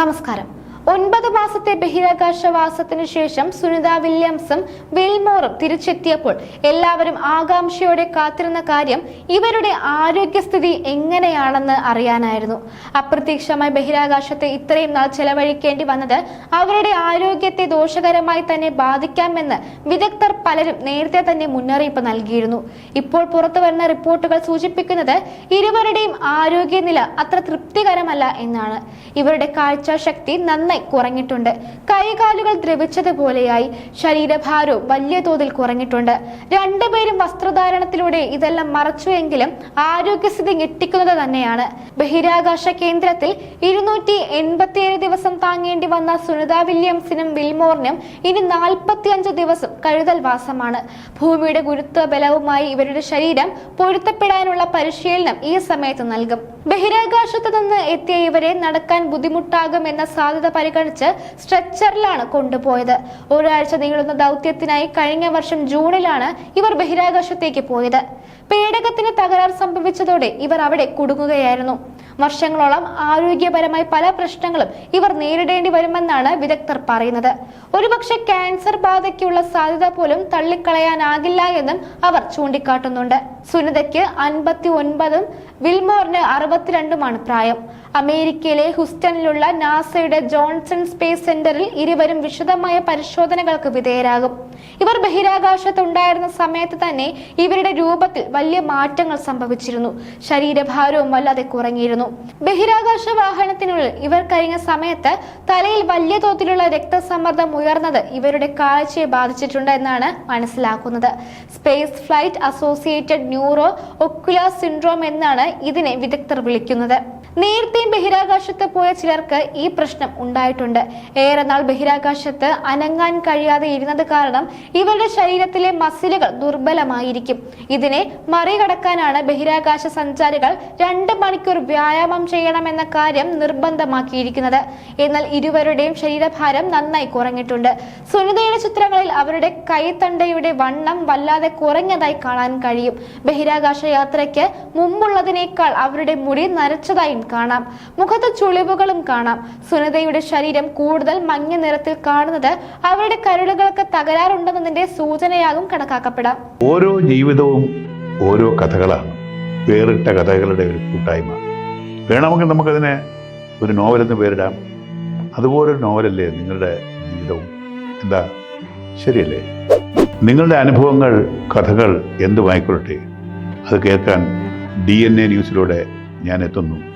നമസ്കാരം. ഒൻപത് മാസത്തെ ബഹിരാകാശവാസത്തിനു ശേഷം സുനിത വില്യംസും വിൽമോറും തിരിച്ചെത്തിയപ്പോൾ എല്ലാവരും ആകാംക്ഷയോടെ കാത്തിരുന്ന കാര്യം ഇവരുടെ ആരോഗ്യസ്ഥിതി എങ്ങനെയാണെന്ന് അറിയാനായിരുന്നു. അപ്രത്യക്ഷമായി ബഹിരാകാശത്തെ ഇത്രയും നാൾ ചെലവഴിക്കേണ്ടി വന്നത് അവരുടെ ആരോഗ്യത്തെ ദോഷകരമായി തന്നെ ബാധിക്കാമെന്ന് വിദഗ്ധർ പലരും നേരത്തെ തന്നെ മുന്നറിയിപ്പ് നൽകിയിരുന്നു. ഇപ്പോൾ പുറത്തു വരുന്ന റിപ്പോർട്ടുകൾ സൂചിപ്പിക്കുന്നത് ഇരുവരുടെയും ആരോഗ്യനില അത്ര തൃപ്തികരമല്ല എന്നാണ്. ഇവരുടെ കാഴ്ചാശക്തി നന്നായി കുറഞ്ഞിട്ടുണ്ട്. കൈകാലുകൾ ദ്രവിച്ചതുപോലെയായി. ശരീരഭാരവും വലിയ തോതിൽ കുറഞ്ഞിട്ടുണ്ട്. രണ്ടുപേരും വസ്ത്രധാരണത്തിലൂടെ ഇതെല്ലാം മറച്ചുവെങ്കിലും ആരോഗ്യസ്ഥിതി ഞെട്ടിക്കുന്നത് തന്നെയാണ്. ബഹിരാകാശ കേന്ദ്രത്തിൽ ഇരുന്നൂറ്റി എൺപത്തിയേഴ് ദിവസം താങ്ങേണ്ടി വന്ന സുനിത വില്യംസിനും വിൽമോറിനും ഇനി നാൽപ്പത്തിയഞ്ച് ദിവസം കഴുതൽ വാസമാണ്. ഭൂമിയുടെ ഗുരുത്വ ബലവുമായി ഇവരുടെ ശരീരം പൊരുത്തപ്പെടാനുള്ള പരിശീലനം ഈ സമയത്ത് നൽകും. ബഹിരാകാശത്ത് നിന്ന് എത്തിയ ഇവരെ നടക്കാൻ ബുദ്ധിമുട്ടാകും എന്ന സാധ്യത പരിഗണിച്ച് സ്ട്രെച്ചറിലാണ് കൊണ്ടുപോയത്. ഒരാഴ്ച നീളുന്ന ദൗത്യത്തിനായി കഴിഞ്ഞ വർഷം ജൂണിലാണ് ഇവർ ബഹിരാകാശത്തേക്ക് പോയത്. പേടകത്തിന് തകരാർ സംഭവിച്ചതോടെ ഇവർ അവിടെ കുടുങ്ങുകയായിരുന്നു. വർഷങ്ങളോളം ആരോഗ്യപരമായി പല പ്രശ്നങ്ങളും ഇവർ നേരിടേണ്ടി വരുമെന്നാണ് വിദഗ്ധർ പറയുന്നത്. ഒരുപക്ഷെ ക്യാൻസർ ബാധയ്ക്കുള്ള സാധ്യത പോലും തള്ളിക്കളയാനാകില്ല എന്നും അവർ ചൂണ്ടിക്കാട്ടുന്നുണ്ട്. സുനിതയ്ക്ക് അൻപത്തി ഒൻപതും വിൽമോറിന് അറുപത്തിരണ്ടുമാണ് പ്രായം. അമേരിക്കയിലെ ഹുസ്റ്റണിലുള്ള നാസയുടെ ജോൺസൺ സ്പേസ് സെന്ററിൽ ഇരുവരും വിശദമായ പരിശോധനകൾക്ക് വിധേയരാകും. ഇവർ ബഹിരാകാശത്തുണ്ടായിരുന്ന സമയത്ത് തന്നെ ഇവരുടെ രൂപത്തിൽ വലിയ മാറ്റങ്ങൾ സംഭവിച്ചിരുന്നു. ശരീരഭാരവും വല്ലാതെ കുറഞ്ഞിരുന്നു. ബഹിരാകാശ വാഹനത്തിനുള്ളിൽ ഇവർ കഴിഞ്ഞ സമയത്ത് തലയിൽ വലിയ തോതിലുള്ള രക്തസമ്മർദ്ദം ഉയർന്നത് ഇവരുടെ കാഴ്ചയെ ബാധിച്ചിട്ടുണ്ട് എന്നാണ് മനസ്സിലാക്കുന്നത്. Space flight associated neuro ocular syndrome എന്നാണ് ഇതിനെ വിദഗ്ധർ വിളിക്കുന്നത്. നേരത്തെയും ബഹിരാകാശത്ത് പോയ ചിലർക്ക് ഈ പ്രശ്നം ഉണ്ടായിട്ടുണ്ട്. ഏറെ നാൾ ബഹിരാകാശത്ത് അനങ്ങാൻ കഴിയാതെ ഇരുന്നത് കാരണം ഇവരുടെ ശരീരത്തിലെ മസിലുകൾ ദുർബലമായിരിക്കും. ഇതിനെ മറികടക്കാനാണ് ബഹിരാകാശ സഞ്ചാരികൾ രണ്ട് മണിക്കൂർ വ്യായാമം ചെയ്യണമെന്ന കാര്യം നിർബന്ധമാക്കിയിരിക്കുന്നത്. എന്നാൽ ഇരുവരുടെയും ശരീരഭാരം നന്നായി കുറഞ്ഞിട്ടുണ്ട്. സുനിതയുടെ ചിത്രങ്ങളിൽ അവരുടെ കൈത്തണ്ടയുടെ വണ്ണം വല്ലാതെ കുറഞ്ഞതായി കാണാൻ കഴിയും. ബഹിരാകാശ യാത്രയ്ക്ക് മുമ്പുള്ളതിനേക്കാൾ അവരുടെ മുടി നരച്ചതായും കാണാം. മുഖത്ത് ചുളിവുകളും കാണാം. സുനിതയുടെ ശരീരം കൂടുതൽ മഞ്ഞ നിറത്തിൽ കാണുന്നത് അവരുടെ കരളുകൾക്ക് തകരാറുണ്ടെന്നതിന്റെ സൂചനയാകും കണക്കാക്കപ്പെടാം. ഓരോ ജീവിതവും ഓരോ കഥകളാണ്. വേറിട്ട കഥകളുടെ ഒരു കൂട്ടായ്മ. വേണമെങ്കിൽ നമുക്കതിനെ ഒരു നോവലെന്ന് പേരിടാം. അതുപോലൊരു നോവലല്ലേ നിങ്ങളുടെ ജീവിതവും? എന്താ? ശരിയല്ലേ? നിങ്ങളുടെ അനുഭവങ്ങൾ കഥകൾ എന്തുമായിക്കൊള്ളട്ടെ? അത് കേൾക്കാൻ ഡി എൻ എ ന്യൂസിലൂടെ ഞാൻ എത്തുന്നു.